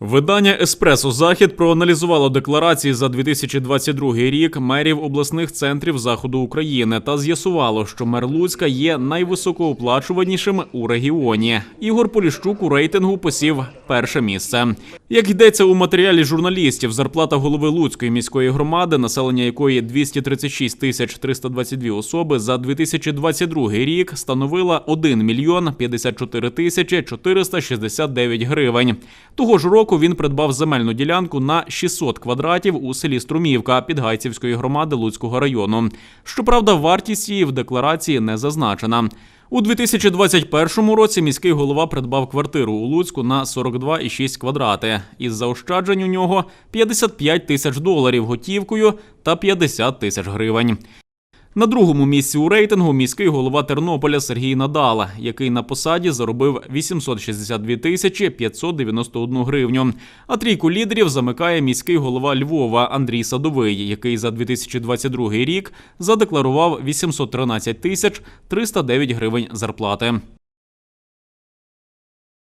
Видання Еспресо Захід проаналізувало декларації за 2022 рік мерів обласних центрів заходу України та з'ясувало, що мер Луцька є найвисокооплачуванішим у регіоні. Ігор Поліщук у рейтингу посів перше місце. Як йдеться у матеріалі журналістів, зарплата голови Луцької міської громади, населення якої 236 тисяч 322 особи за 2022 рік становила 1 мільйон 54 тисячі 469 гривень. Того ж року він придбав земельну ділянку на 600 квадратів у селі Струмівка Підгайцівської громади Луцького району. Щоправда, вартість її в декларації не зазначена. У 2021 році міський голова придбав квартиру у Луцьку на 42,6 квадрати. Із заощаджень у нього 55 тисяч доларів готівкою та 50 тисяч гривень. На другому місці у рейтингу міський голова Тернополя Сергій Надала, який на посаді заробив 862 тисячі 591 гривню. А трійку лідерів замикає міський голова Львова Андрій Садовий, який за 2022 рік задекларував 813 тисяч 309 гривень зарплати.